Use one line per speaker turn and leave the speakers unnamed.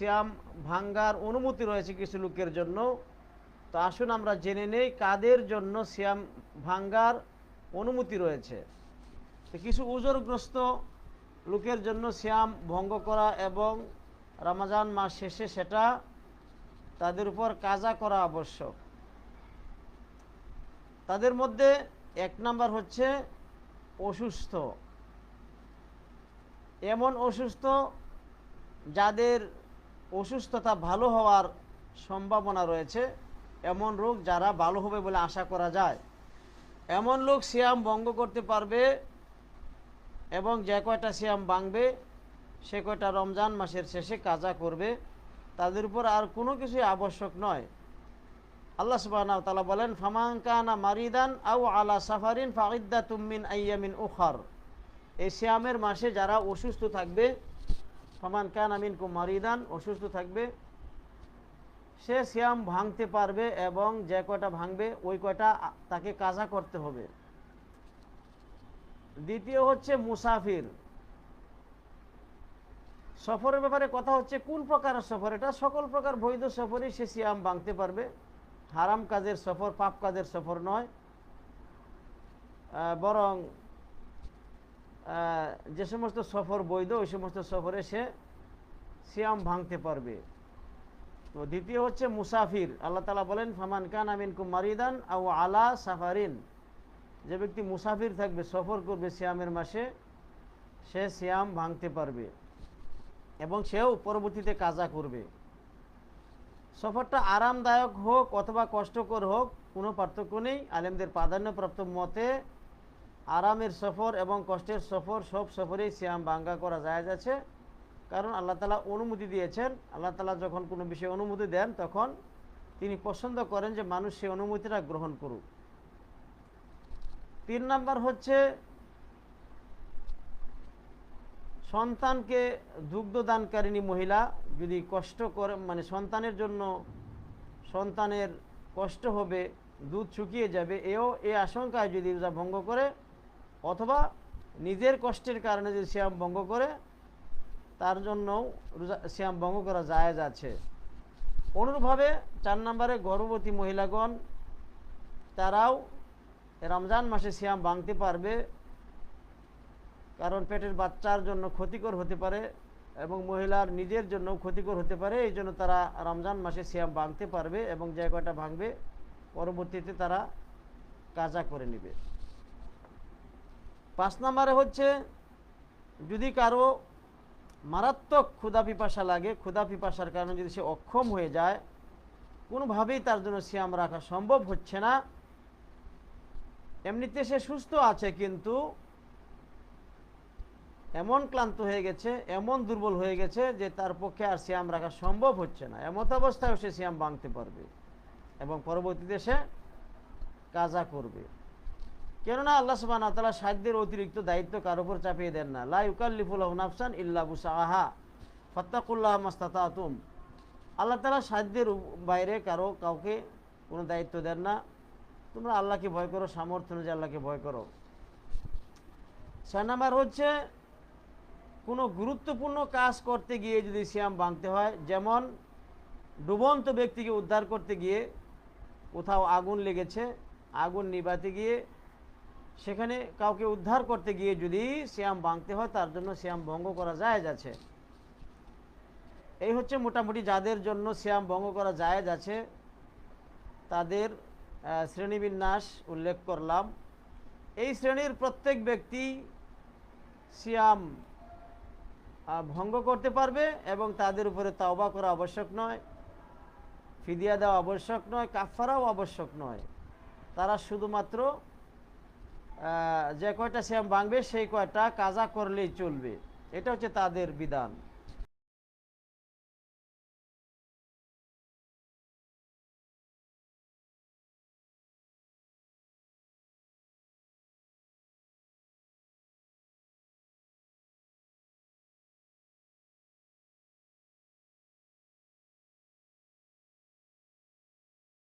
সিয়াম ভাঙ্গার অনুমতি রয়েছে কিছু লোকের জন্য। তো আসুন আমরা জেনে নেই কাদের জন্য সিয়াম ভাঙ্গার অনুমতি রয়েছে। তো কিছু উজরগ্রস্ত লোকের জন্য সিয়াম ভঙ্গ করা এবং রমাজান মাস শেষে সেটা তাদের উপর কাজা করা আবশ্যক। তাদের মধ্যে এক নাম্বার হচ্ছে অসুস্থ। এমন অসুস্থ যাদের অসুস্থতা ভালো হওয়ার সম্ভাবনা রয়েছে। এমন রোগ যারা ভালো হবে বলে আশা করা যায়। এমন লোক সিয়াম ভঙ্গ করতে পারবে এবং যে কয়টা সিয়াম ভাঙবে, সে কয়টা রমজান মাসের শেষে কাজা করবে, তাদের উপর আর কোনো কিছুই আবশ্যক নয়। আল্লাহ সুবাহ তালা বলেন ফামাঙ্কানা মারিদান আউ আলা সাফারিন ফাইদ্দা তুমিন আইয়ামিন উখার। এই সিয়ামের মাসে যারা অসুস্থ থাকবে ফমান কান আমিন মারিদান, অসুস্থ থাকবে, সে সিয়াম ভাঙতে পারবে এবং যে কয়টা ভাঙবে, ওই কয়টা তাকে কাজা করতে হবে। দ্বিতীয় হচ্ছে মুসাফির। সফরের ব্যাপারে কথা হচ্ছে, কোন প্রকারের সফর এটা? সকল প্রকার বৈধ সফরই সে সিয়াম ভাঙতে পারবে। হারাম কাজের সফর, পাপ কাজের সফর নয়। বরং যে সমস্ত সফর বৈধ, ওই সমস্ত সফরে সে সিয়াম ভাঙতে পারবে। তো দ্বিতীয় হচ্ছে মুসাফির। আল্লাহ তালা বলেন, ফামান কান আমিন মারিদান আউ আলা সাফারিন। যে ব্যক্তি মুসাফির থাকবে, সফর করবে সিয়ামের মাসে, সে সিয়াম ভাঙতে পারবে এবং সেও পরবর্তীতে কাজা করবে। সফরটা আরামদায়ক হোক অথবা কষ্টকর হোক, কোনো পার্থক্য নেই। আলেমদের প্রাধান্যপ্রাপ্ত মতে আরামের সফর এবং কষ্টের সফর, সব সফরেই সিয়াম ভাঙ্গা করা যায় আছে। কারণ আল্লাহ তালা অনুমতি দিয়েছেন। আল্লাহ তালা যখন কোনো বিষয়ে অনুমতি দেন, তখন তিনি পছন্দ করেন যে মানুষ সেই অনুমতিটা গ্রহণ করুক। তিন নাম্বার হচ্ছে, সন্তানকে দুগ্ধদানকারিণী মহিলা যদি কষ্ট করে মানে সন্তানের জন্য সন্তানের কষ্ট হবে, দুধ শুকিয়ে যাবে, এও এই আশঙ্কায় যদি রোজা ভঙ্গ করে অথবা নিজের কষ্টের কারণে যদি শ্যাম ভঙ্গ করে, তার জন্য রোজা শ্যাম ভঙ্গ করা জায়েজ আছে। অনুরূপভাবে চার নম্বরে গর্ভবতী মহিলাগণ, তারাও রমজান মাসে শ্যাম ভাঙতে পারবে, কারণ পেটের বাচ্চার জন্য ক্ষতিকর হতে পারে এবং মহিলার নিজের জন্য ক্ষতিকর হতে পারে, এই জন্য তারা রমজান মাসে শ্যাম ভাঙতে পারবে এবং যে কয়টা ভাঙবে, পরবর্তীতে তারা কাজা করে নেবে। পাঁচ নম্বরে হচ্ছে, যদি কারও মারাত্মক ক্ষুদা পিপাসা লাগে ক্ষুদা পিপাসার কারণে যদি সে অক্ষম হয়ে যায়, কোনোভাবেই তার জন্য সিয়াম রাখা সম্ভব হচ্ছে না। এমনিতে সে সুস্থ আছে কিন্তু এমন ক্লান্ত হয়ে গেছে, এমন দুর্বল হয়ে গেছে যে তার পক্ষে আর সিয়াম রাখা সম্ভব হচ্ছে না। এমত অবস্থায় সে সিয়াম ভাঙতে পারবে এবং পরবর্তীতে সে কাজা করবে। কেননা আল্লাহ সুবাহ তালা সাধ্যের অতিরিক্ত দায়িত্ব কার উপর চাপিয়ে দেন না। লা ইউকাল্লিফুল নাফসান ইল্লা বুসাহা। ফত্তাকুল্লাহ মাস্তাতুম আল্লাহ তালা সাধ্যের বাইরে কারও কাউকে কোনো দায়িত্ব দেন না। তোমরা আল্লাহকে ভয় করো, সামর্থ্য অনুযায়ী আল্লাহকে ভয় করো। ছয় নাম্বার হচ্ছে, কোনো গুরুত্বপূর্ণ কাজ করতে গিয়ে যদি সিয়াম ভাঙতে হয়, যেমন ডুবন্ত ব্যক্তিকে উদ্ধার করতে গিয়ে কোথাও আগুন লেগেছে, আগুন নিবাতে গিয়ে সেখানে কাউকে উদ্ধার করতে গিয়ে যদি শ্যাম ভাঙতে হয়, তার জন্য শ্যাম ভঙ্গ করা যায় আছে। এই হচ্ছে মোটামুটি যাদের জন্য শ্যাম ভঙ্গ করা জায়েজ আছে, তাদের শ্রেণীবিন্যাস উল্লেখ করলাম। এই শ্রেণির প্রত্যেক ব্যক্তি সিয়াম ভঙ্গ করতে পারবে এবং তাদের উপরে তাওবা করা আবশ্যক নয়, ফিদিয়া দেওয়া আবশ্যক নয় কাফারাও আবশ্যক নয়। তারা শুধুমাত্র যে কয়টা শ্যাম ভাঙবে সেই কয়টা কাজা করলেই চলবে। এটা হচ্ছে তাদের বিধান।